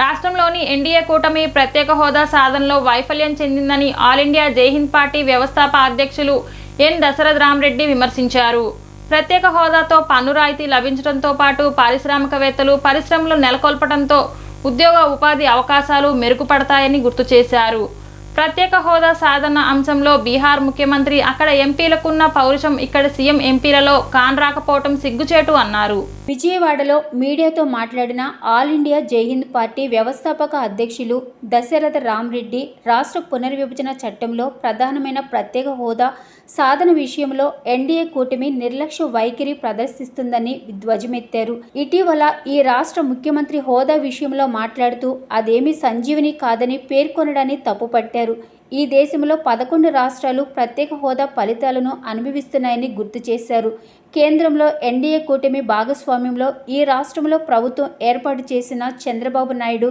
రాష్ట్రంలోని ఎన్డీఏ కూటమి ప్రత్యేక హోదా సాధనలో వైఫల్యం చెందిందని ఆల్ ఇండియా జైహింద్ పార్టీ వ్యవస్థాప అధ్యక్షులు ఎన్ దశరథ్ రామరెడ్డి విమర్శించారు. ప్రత్యేక హోదాతో పన్ను రాయితీ లభించడంతో పాటు పారిశ్రామికవేత్తలు పరిశ్రమలు నెలకొల్పడంతో ఉద్యోగ ఉపాధి అవకాశాలు మెరుగుపడతాయని గుర్తు చేశారు. ప్రత్యేక హోదా సాధన అంశంలో బీహార్ ముఖ్యమంత్రి అక్కడ ఎంపీలకున్న పౌరుషం ఇక్కడ సీఎం ఎంపీలలో కానరాకపోవటం సిగ్గుచేటు అన్నారు. విజయవాడలో మీడియాతో మాట్లాడిన ఆల్ ఇండియా జైహింద్ పార్టీ వ్యవస్థాపక అధ్యక్షులు దశరథ రామ్రెడ్డి రాష్ట్ర పునర్విభజన చట్టంలో ప్రధానమైన ప్రత్యేక హోదా సాధన విషయంలో ఎన్డీఏ కూటమి నిర్లక్ష్య వైఖరి ప్రదర్శిస్తుందని ధ్వజమెత్తారు ఇటీవల ఈ రాష్ట్ర ముఖ్యమంత్రి హోదా విషయంలో మాట్లాడుతూ అదేమీ సంజీవిని కాదని పేర్కొనడాన్ని తప్పుపట్టారు. ఈ దేశంలో పదకొండు రాష్ట్రాలు ప్రత్యేక హోదా ఫలితాలను అనుభవిస్తున్నాయని గుర్తు చేశారు. కేంద్రంలో ఎన్డీఏ కూటమి భాగస్వామ్యంలో ఈ రాష్ట్రంలో ప్రభుత్వం ఏర్పాటు చేసిన చంద్రబాబు నాయుడు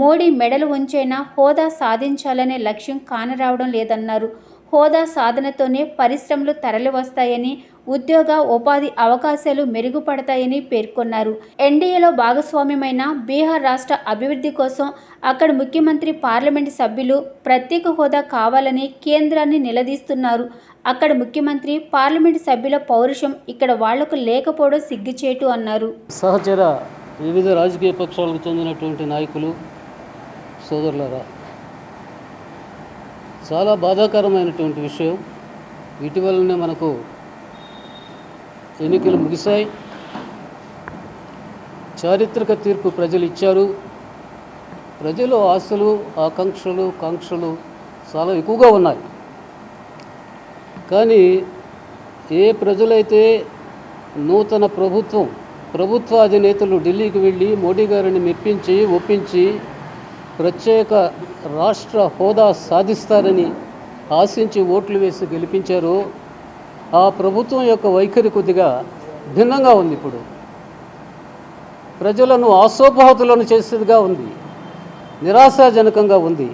మోడీ మెడలు ఉంచైనా హోదా సాధించాలనే లక్ష్యం కానరావడం లేదన్నారు. హోదా సాధనతోనే పరిశ్రమలు తరలివస్తాయని ఉద్యోగ ఉపాధి అవకాశాలు మెరుగుపడతాయని పేర్కొన్నారు. ఎన్డీఏలో భాగస్వామ్యమైన బీహార్ రాష్ట్ర అభివృద్ధి కోసం అక్కడ ముఖ్యమంత్రి పార్లమెంటు సభ్యులు ప్రత్యేక హోదా కావాలని కేంద్రాన్ని నిలదీస్తున్నారు. అక్కడ ముఖ్యమంత్రి పార్లమెంటు సభ్యుల పౌరుషం ఇక్కడ వాళ్ళకు లేకపోవడం సిగ్గుచేటు అన్నారు. సహచర వివిధ రాజకీయ పక్షాలకు చెందినటువంటి నాయకులు సోదరులరా చాలా బాధాకరమైనటువంటి విషయం. ఇటీవలనే మనకు ఎన్నికలు ముగిశాయి. చారిత్రక తీర్పు ప్రజలు ఇచ్చారు. ప్రజలు ఆశలు ఆకాంక్షలు కాంక్షలు చాలా ఎక్కువగా ఉన్నాయి. కానీ ఏ ప్రజలైతే నూతన ప్రభుత్వం ప్రభుత్వ అధినేతలు ఢిల్లీకి వెళ్ళి మోడీ గారిని మెప్పించి ఒప్పించి ప్రత్యేక రాష్ట్ర హోదా సాధిస్తారని ఆశించి ఓట్లు వేసి గెలిపించారో. ఆ ప్రభుత్వం యొక్క వైఖరి కొద్దిగా భిన్నంగా ఉంది ఇప్పుడు. ప్రజలను ఆశోపహతులను చేసేదిగా ఉంది. నిరాశాజనకంగా ఉంది.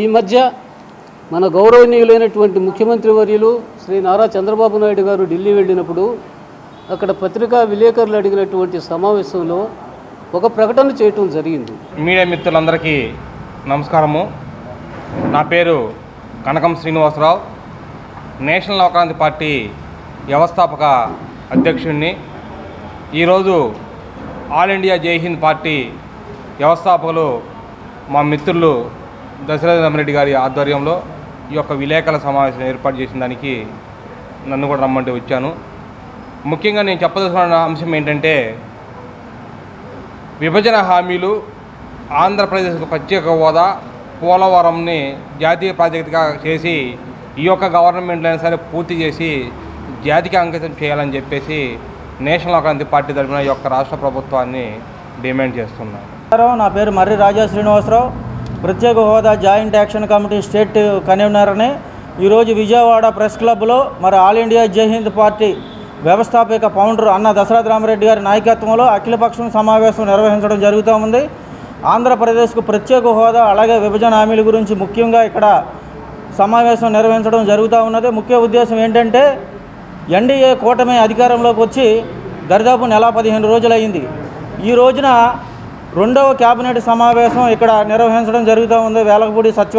ఈ మధ్య మన గౌరవనీయులైనటువంటి ముఖ్యమంత్రి వర్యులు శ్రీ నారా చంద్రబాబు నాయుడు గారు ఢిల్లీ వెళ్ళినప్పుడు అక్కడ పత్రికా విలేకరులు అడిగినటువంటి సమావేశంలో ఒక ప్రకటన చేయటం జరిగింది. మీడియా మిత్రులందరికీ నమస్కారము. నా పేరు కనకం శ్రీనివాసరావు. నేషనల్ లోకాంతి పార్టీ వ్యవస్థాపక అధ్యక్షుడిని. ఈరోజు ఆల్ ఇండియా జై హింద్ పార్టీ వ్యవస్థాపకులు మా మిత్రులు దశరథ రామరెడ్డి గారి ఆధ్వర్యంలో ఈ యొక్క విలేకరుల సమావేశం ఏర్పాటు చేసిన దానికి నన్ను కూడా రమ్మంటే వచ్చాను. ముఖ్యంగా నేను చెప్పదలసిన అంశం ఏంటంటే విభజన హామీలు ఆంధ్రప్రదేశ్కు ప్రత్యేక హోదా పోలవరంని జాతీయ ప్రాజెక్టుగా చేసి ఈ యొక్క గవర్నమెంట్లో అయినా సరే పూర్తి చేసి జాతికి అంకితం చేయాలని చెప్పేసి నేషనల్ లోకాంతి పార్టీ తరఫున ఈ యొక్క రాష్ట్ర ప్రభుత్వాన్ని డిమాండ్ చేస్తున్నాను నా పేరు మర్రి రాజా శ్రీనివాసరావు. ప్రత్యేక హోదా జాయింట్ యాక్షన్ కమిటీ స్టేట్ కన్వీనర్ని ఈరోజు విజయవాడ ప్రెస్ క్లబ్లో మరి ఆల్ ఇండియా జై హింద్ పార్టీ వ్యవస్థాపక ఫౌండర్ అన్న దశరథ రామరెడ్డి గారి నాయకత్వంలో అఖిలపక్షం సమావేశం నిర్వహించడం జరుగుతూ ఉంది. ఆంధ్రప్రదేశ్కు ప్రత్యేక హోదా అలాగే విభజన హామీల గురించి ముఖ్యంగా ఇక్కడ సమావేశం నిర్వహించడం జరుగుతూ ఉన్నది. ముఖ్య ఉద్దేశం ఏంటంటే ఎన్డీఏ కూటమి అధికారంలోకి వచ్చి దరిదాపు నెల పదిహేను రోజులయ్యింది. ఈ రోజున రెండవ కేబినెట్ సమావేశం ఇక్కడ నిర్వహించడం జరుగుతూ ఉంది. వేలకపూడి సచివ